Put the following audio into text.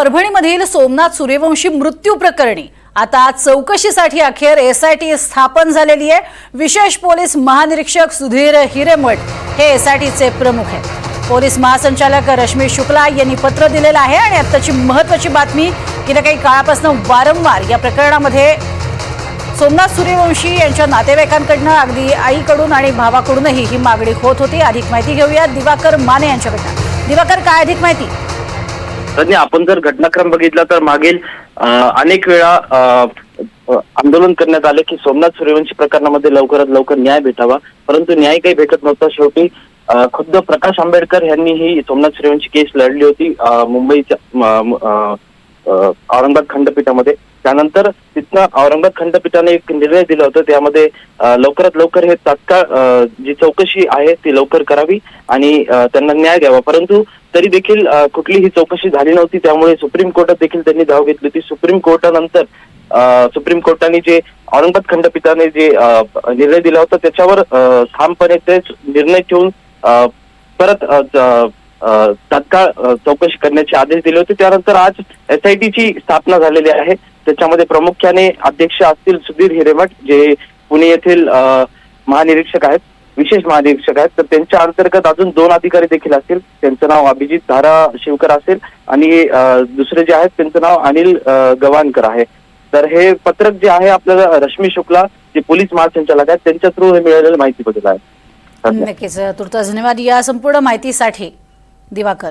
परभणीमधील सोमनाथ सूर्यवंशी मृत्यू प्रकरणी आता चौकशीसाठी अखेर एसआयटी स्थापन झालेली आहे. विशेष पोलीस महानिरीक्षक सुधीर हिरेमठ हे एसआयटीचे प्रमुख आहेत. पोलीस महासंचालक रश्मी शुक्ला यांनी पत्र दिलेलं आहे आणि आत्ताची महत्वाची बातमी गेल्या काही काळापासून वारंवार या प्रकरणामध्ये सोमनाथ सूर्यवंशी यांच्या नातेवाईकांकडनं अगदी आईकडून आणि भावाकडूनही ही मागणी होत होती. अधिक माहिती घेऊया दिवाकर माने यांच्याकडनं. दिवाकर काय अधिक माहिती? तज्ञ आपण जर घटनाक्रम बघितला तर मागील अनेक वेळा आंदोलन करण्यात आले की सोमनाथ सूर्यवंशी प्रकरणामध्ये लवकरात लवकर न्याय भेटावा. परंतु न्याय काही भेटत नव्हता. शेवटी खुद्द प्रकाश आंबेडकर यांनी ही सोमनाथ सूर्यवंशी केस लढली होती मुंबईच्या औरंगाबाद खंडपीठामध्ये. त्यानंतर तिथनं औरंगाबाद खंडपीठाने एक निर्णय दिला होता. त्यामध्ये लवकरात लवकर हे तात्काळ जी चौकशी आहे ती लवकर करावी आणि त्यांना न्याय द्यावा. परंतु तरी देखील कुठलीही चौकशी झाली नव्हती. त्यामुळे सुप्रीम कोर्टात देखील त्यांनी धाव घेतली होती. सुप्रीम कोर्टानंतर सुप्रीम कोर्टाने जे औरंगाबाद खंडपीठाने जे निर्णय दिला होता त्याच्यावर ठामपणे तेच निर्णय ठेवून परत तात्काळ चौकशी करण्याचे आदेश दिले होते. त्यानंतर आज एसआयटीची स्थापना झालेली आहे. त्याच्यामध्ये प्रामुख्याने अध्यक्ष असतील सुधीर हिरेमठ जे पुणे येथील महानिरीक्षक आहेत विशेष महानिरीक्षक आहेत. तर त्यांच्या अंतर्गत अजून दोन अधिकारी देखील असतील. त्यांचं नाव अभिजित धारा शिवकर असेल आणि दुसरे जे आहेत त्यांचं नाव अनिल गवानकर आहे. तर हे पत्रक जे आहे आपल्याला रश्मी शुक्ला जे पोलीस महासंचालक आहेत त्यांच्या थ्रू हे मिळालेलं माहिती बद्दल आहे. नक्कीच. तुर्तास धन्यवाद. या संपूर्ण माहितीसाठी दिवाकर.